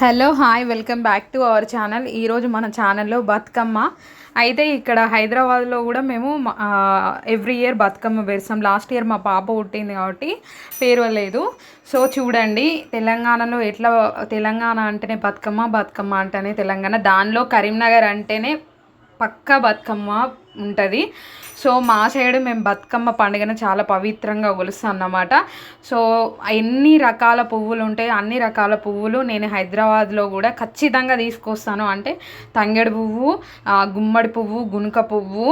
Hello hi welcome back to our channel. ఈరోజు మన ఛానల్లో బతుకమ్మ. అయితే ఇక్కడ హైదరాబాద్లో కూడా మేము ఎవ్రీ ఇయర్ బతుకమ్మ వేస్తాం లాస్ట్ ఇయర్ మా పాప పుట్టింది కాబట్టి పేరవలేదు. సో చూడండి తెలంగాణలో ఎట్లా తెలంగాణ అంటేనే బతుకమ్మ బతుకమ్మ అంటేనే తెలంగాణ. దానిలో కరీంనగర్ అంటేనే పక్క బతుకమ్మ ఉంటుంది. సో మా సైడ్ మేము బతుకమ్మ పండుగను చాలా పవిత్రంగా కొలుస్తాం అన్నమాట. సో ఎన్ని రకాల పువ్వులు ఉంటాయి అన్ని రకాల పువ్వులు నేను హైదరాబాద్లో కూడా ఖచ్చితంగా తీసుకొస్తాను. అంటే తంగెడు పువ్వు గుమ్మడి పువ్వు గునుక పువ్వు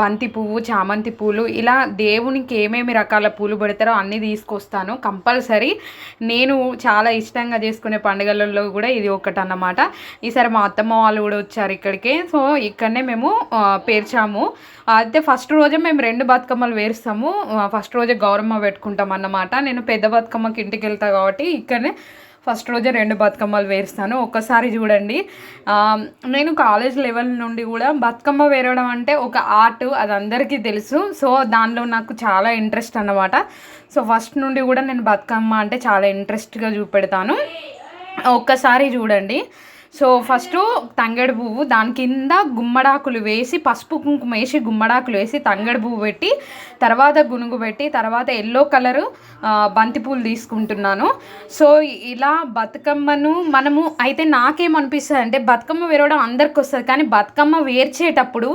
బంతి పువ్వు చామంతి పూలు ఇలా దేవునికి ఏమేమి రకాల పూలు పెడతారో అన్నీ తీసుకొస్తాను కంపల్సరీ. నేను చాలా ఇష్టంగా చేసుకునే పండుగలలో కూడా ఇది ఒకటి అన్నమాట ఈసారి మా అత్తమ్మ వాళ్ళు కూడా వచ్చారు ఇక్కడికి. సో ఇక్కడనే మేము పేర్చాము. అయితే ఫస్ట్ రోజే మేము రెండు బతుకమ్మలు వేరుస్తాము ఫస్ట్ రోజే గౌరమ్మ పెట్టుకుంటాం అన్నమాట నేను పెద్ద బతుకమ్మకి ఇంటికి వెళ్తాను కాబట్టి ఇక్కడనే ఫస్ట్ రోజే రెండు బతుకమ్మలు వేరుస్తాను. ఒక్కసారి చూడండి. నేను కాలేజ్ లెవెల్ నుండి కూడా బతుకమ్మ వేరడం అంటే ఒక ఆర్ట్ అది అందరికీ తెలుసు. సో దానిలో నాకు చాలా ఇంట్రెస్ట్ అన్నమాట. సో ఫస్ట్ నుండి కూడా నేను బతుకమ్మ అంటే చాలా ఇంట్రెస్ట్గా చూపెడతాను. ఒక్కసారి చూడండి. సో ఫస్ట్ తంగెడు పువ్వు దాని కింద గుమ్మడాకులు వేసి పసుపు కుంకుమ వేసి గుమ్మడాకులు వేసి తంగడు పువ్వు పెట్టి తర్వాత గునుగు పెట్టి తర్వాత ఎల్లో కలరు బంతిపూలు తీసుకుంటున్నాను. సో ఇలా బతుకమ్మను మనము అయితే నాకేమనిపిస్తుంది అంటే బతుకమ్మ వేరవడం అందరికి వస్తుంది కానీ బతుకమ్మ వేర్చేటప్పుడు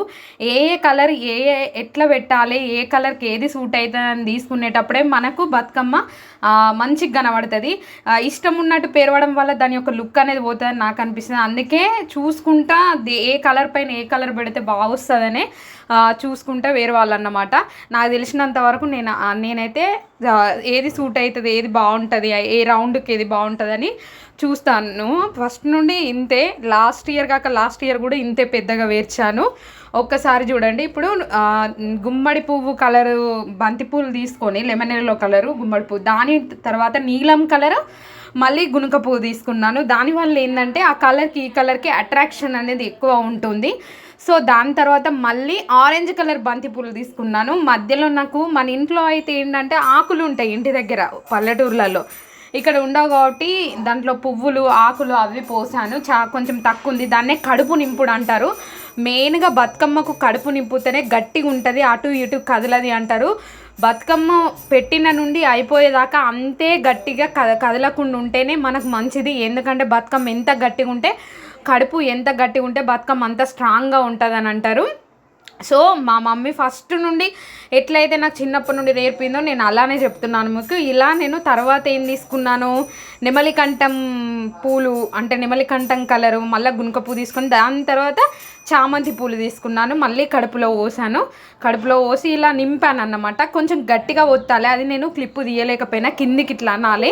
ఏ ఏ కలర్ ఏ ఏ ఎట్లా పెట్టాలి ఏ కలర్కి ఏది సూట్ అవుతుంది అని తీసుకునేటప్పుడే మనకు బతుకమ్మ మంచిగా కనబడుతుంది. ఇష్టం ఉన్నట్టు పేరవడం వల్ల దాని యొక్క లుక్ అనేది పోతుంది నాకు అనిపిస్తుంది. అందుకే చూసుకుంటా ఏ కలర్ పైన ఏ కలర్ పెడితే బాగొస్తుందనే చూసుకుంటా వేరే వాళ్ళు అన్నమాట నాకు తెలిసినంత వరకు నేను నేనైతే ఏది సూట్ అవుతుంది ఏది బాగుంటుంది ఏ రౌండ్కి ఏది బాగుంటుందని చూస్తాను. ఫస్ట్ నుండి ఇంతే లాస్ట్ ఇయర్ కాక లాస్ట్ ఇయర్ కూడా ఇంతే పెద్దగా వేర్చాను. ఒక్కసారి చూడండి ఇప్పుడు గుమ్మడి పువ్వు కలరు బంతి పువ్వులు తీసుకొని లెమన్ ఎల్లో కలరు గుమ్మడి పువ్వు దాని తర్వాత నీలం కలరు మళ్ళీ గునుక పువ్వు తీసుకున్నాను. దానివల్ల ఏంటంటే ఆ కలర్కి ఈ కలర్కి అట్రాక్షన్ అనేది ఎక్కువ ఉంటుంది. సో దాని తర్వాత మళ్ళీ ఆరెంజ్ కలర్ బంతి పూలు తీసుకున్నాను. మధ్యలో నాకు మన ఇంట్లో అయితే ఏంటంటే ఆకులు ఉంటాయి ఇంటి దగ్గర పల్లెటూర్లలో. ఇక్కడ ఉండవు కాబట్టి దాంట్లో పువ్వులు ఆకులు అవి పోసాను. చా కొంచెం తక్కువ ఉంది దాన్నే కడుపు నింపుడు అంటారు. మెయిన్గా బతుకమ్మకు కడుపు నింపుతేనే గట్టిగా ఉంటుంది. అటు ఇటు కదలది అంటారు. బతుకమ్మ పెట్టిన నుండి అయిపోయేదాకా అంతే గట్టిగా కద కదలకుండా ఉంటేనే మనకు మంచిది. ఎందుకంటే బతుకమ్మ ఎంత గట్టిగా ఉంటే కడుపు ఎంత గట్టిగా ఉంటే బతుకమ్మ అంత స్ట్రాంగ్గా ఉంటుంది అని అంటారు సో మా మమ్మీ ఫస్ట్ నుండి ఎట్లయితే నాకు చిన్నప్పటి నుండి నేర్పిందో నేను అలానే చెప్తున్నాను మీకు. ఇలా నేను తర్వాత ఏం తీసుకున్నాను? నెమలికంఠం పూలు అంటే నెమలికంఠం కలరు మళ్ళీ గునుక పువ్వు తీసుకొని దాని తర్వాత చామంతి పూలు తీసుకున్నాను మళ్ళీ కడుపులో పోసాను. కడుపులో పోసి ఇలా నింపాను అన్నమాట. కొంచెం గట్టిగా ఒత్తాలి. అది నేను క్లిప్పు తీయలేకపోయినా కిందికి ఇట్లా అనాలి.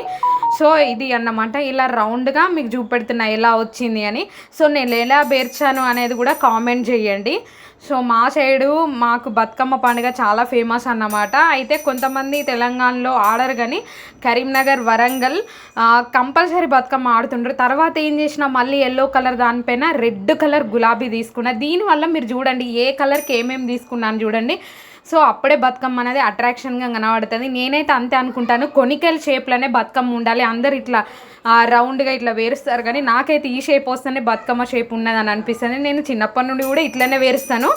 సో ఇది అన్నమాట. ఇలా రౌండ్గా మీకు చూపెడుతున్నా ఎలా వచ్చింది అని. సో నేను ఎలా పేర్చాను అనేది కూడా కామెంట్ చేయండి. సో మా సైడు మాకు బతుకమ్మ పండుగ చాలా ఫేమస్ అన్నమాట. అయితే కొంతమంది తెలంగాణలో ఆడరు కానీ కరీంనగర్ వరంగల్ కంపల్సరీ బతుకమ్మ ఆడుతుండ్రు. తర్వాత ఏం చేసినా మళ్ళీ ఎల్లో కలర్ దానిపైన రెడ్ కలర్ గులాబీ తీసుకున్నా. దీనివల్ల మీరు చూడండి ఏ కలర్కి ఏమేమి తీసుకున్నాను చూడండి. సో అప్పుడే బతుకమ్మ అనేది అట్రాక్షన్గా కనబడుతుంది. నేనైతే అంతే అనుకుంటాను. కొనికెల్ షేప్లోనే బతుకమ్మ ఉండాలి. అందరు ఇట్లా రౌండ్గా ఇట్లా వేరుస్తారు. కానీ నాకైతే ఈ షేప్ వస్తేనే బతుకమ్మ షేప్ ఉన్నదని అనిపిస్తుంది. నేను చిన్నప్పటి నుండి కూడా ఇట్లనే వేరుస్తాను.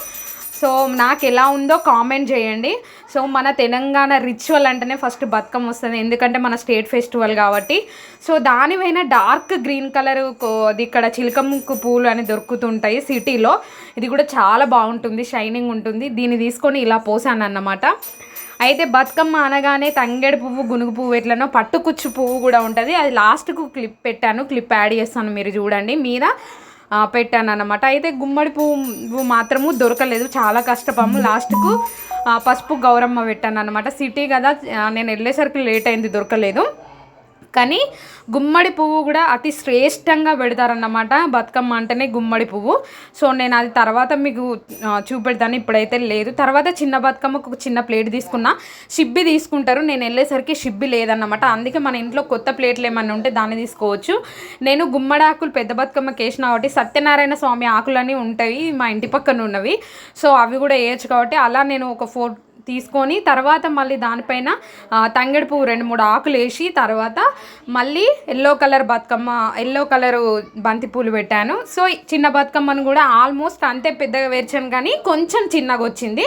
సో నాకు ఎలా ఉందో కామెంట్ చేయండి. సో మన తెలంగాణ రిచువల్ అంటేనే ఫస్ట్ బతుకమ్మ వస్తుంది. ఎందుకంటే మన స్టేట్ ఫెస్టివల్ కాబట్టి. సో దానిపైన డార్క్ గ్రీన్ కలర్ అది ఇక్కడ చిలకముక్కు పూలు అని దొరుకుతుంటాయి సిటీలో ఇది కూడా చాలా బాగుంటుంది షైనింగ్ ఉంటుంది. దీన్ని తీసుకొని ఇలా పోసాను అన్నమాట అయితే బతుకమ్మ అనగానే తంగేడు పువ్వు గునుగు పువ్వు ఎట్లనో పట్టుకుచ్చు పువ్వు కూడా ఉంటుంది. అది లాస్ట్కు క్లిప్ పెట్టాను. క్లిప్ యాడ్ చేస్తాను మీరు చూడండి. మీద? పెట్టాను అనమాట అయితే గుమ్మడి పువ్వు మాత్రము దొరకలేదు. చాలా కష్టపాము లాస్ట్కు పసుపు గౌరమ్మ పెట్టాను అనమాట సిటీ కదా నేను వెళ్ళేసరికి లేట్ అయింది దొరకలేదు. కానీ గుమ్మడి పువ్వు కూడా అతి శ్రేష్టంగా పెడతారన్నమాట బతుకమ్మ అంటేనే గుమ్మడి పువ్వు. సో నేను అది తర్వాత మీకు చూపెడతాను. ఇప్పుడైతే లేదు. తర్వాత చిన్న బతుకమ్మకు ఒక చిన్న ప్లేట్ తీసుకున్నా. షిబ్బి తీసుకుంటారు. నేను వెళ్ళేసరికి షిబ్బి లేదన్నమాట. అందుకే మన ఇంట్లో కొత్త ప్లేట్లు ఏమన్నా ఉంటే దాన్ని తీసుకోవచ్చు. నేను గుమ్మడి ఆకులు పెద్ద బతుకమ్మకి వేసిన కాబట్టి సత్యనారాయణ స్వామి ఆకులని ఉంటాయి మా ఇంటి పక్కన ఉన్నవి. సో అవి కూడా వేయచ్చు కాబట్టి అలా నేను ఒక ఫోర్ తీసుకొని తర్వాత మళ్ళీ దానిపైన ఆ, పువ్వు రెండు మూడు ఆకులు వేసి తర్వాత మళ్ళీ yellow colour Bathukamma yellow colour బంతి పూలు పెట్టాను. సో ఈ చిన్న బతుకమ్మను కూడా ఆల్మోస్ట్ అంతే పెద్దగా వేర్చాను కానీ కొంచెం చిన్నగా వచ్చింది.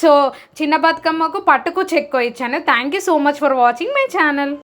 సో చిన్న బతుకమ్మకు పట్టుకు చెక్కు ఇచ్చాను. Thank you so much for watching my channel